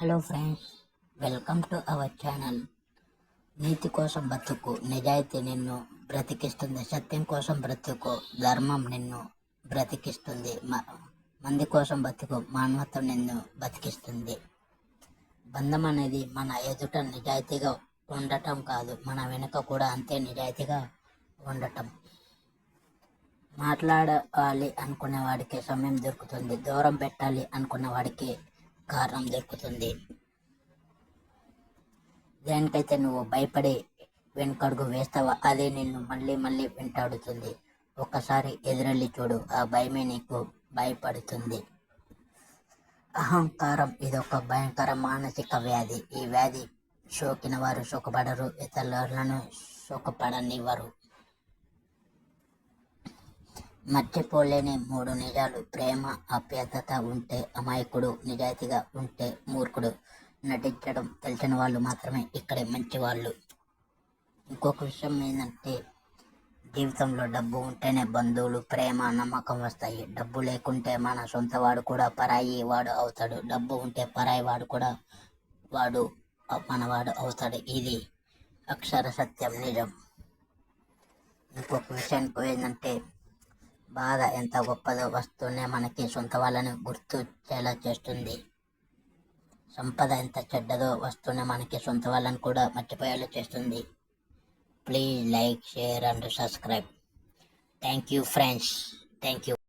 Hello friends welcome to our channel. నీతి కోసం బ్రతుకు నిజాయితీ నిన్ను బ్రతికిస్తుంది సత్యం కోసం బ్రతుకు ధర్మం నిన్ను బ్రతికిస్తుంది మ- మంది కోసం బ్రతుకు మానవత్వం నిన్ను బతికిస్తుంది బంధం అనేది మన ఎదుట నిజాయితీగా ఉండటం కాదు మన వెనుక కూడా అంతే నిజాయితీగా ఉండటం. మాట్లాడాలి అనుకునే వాడికి సమయం దొరుకుతుంది దూరం పెట్టాలి అనుకున్న వాడికి కారణం దొరుకుతుంది. దేనికైతే నువ్వు భయపడి వెనుకడుగు వేస్తావా? అదే నిన్ను మళ్ళీ మళ్ళీ వెంటాడుతుంది. ఒక్కసారి ఎదురెళ్ళి చూడు ఆ భయమే నీకు భయపడుతుంది. అహంకారం ఇదొక భయంకర మానసిక వ్యాధి. ఈ వ్యాధి సోకిన వారు సుఖపడరు ఇతరులను సుఖపడనివ్వరు మర్చిపోలేని మూడు నిజాలు. ప్రేమ ఆప్యాయత ఉంటే అమాయకుడు నిజాయితీగా ఉంటే మూర్ఖుడు నటించడం తెలిసిన వాళ్ళు మాత్రమే ఇక్కడే మంచి వాళ్ళు ఇంకొక విషయం ఏంటంటే జీవితంలో డబ్బు ఉంటేనే బంధువులు ప్రేమ నమ్మకం వస్తాయి. డబ్బు లేకుంటే మన సొంత వాడు కూడా పరాయి వాడు అవుతాడు. డబ్బు ఉంటే పరాయి వాడు కూడా వాడు మనవాడు అవుతాడు. ఇది అక్షర సత్యం నిజం. ఇంకొక విషయానికి ఏంటంటే బాధ ఎంత గొప్పదో వస్తూనే మనకి సొంత వాళ్ళని గుర్తు వచ్చేలా చేస్తుంది. సంపద ఎంత చెడ్డదో వస్తూనే మనకి సొంత వాళ్ళని కూడా మర్చిపోయేలా చేస్తుంది. Please like share and subscribe thank you friends thank you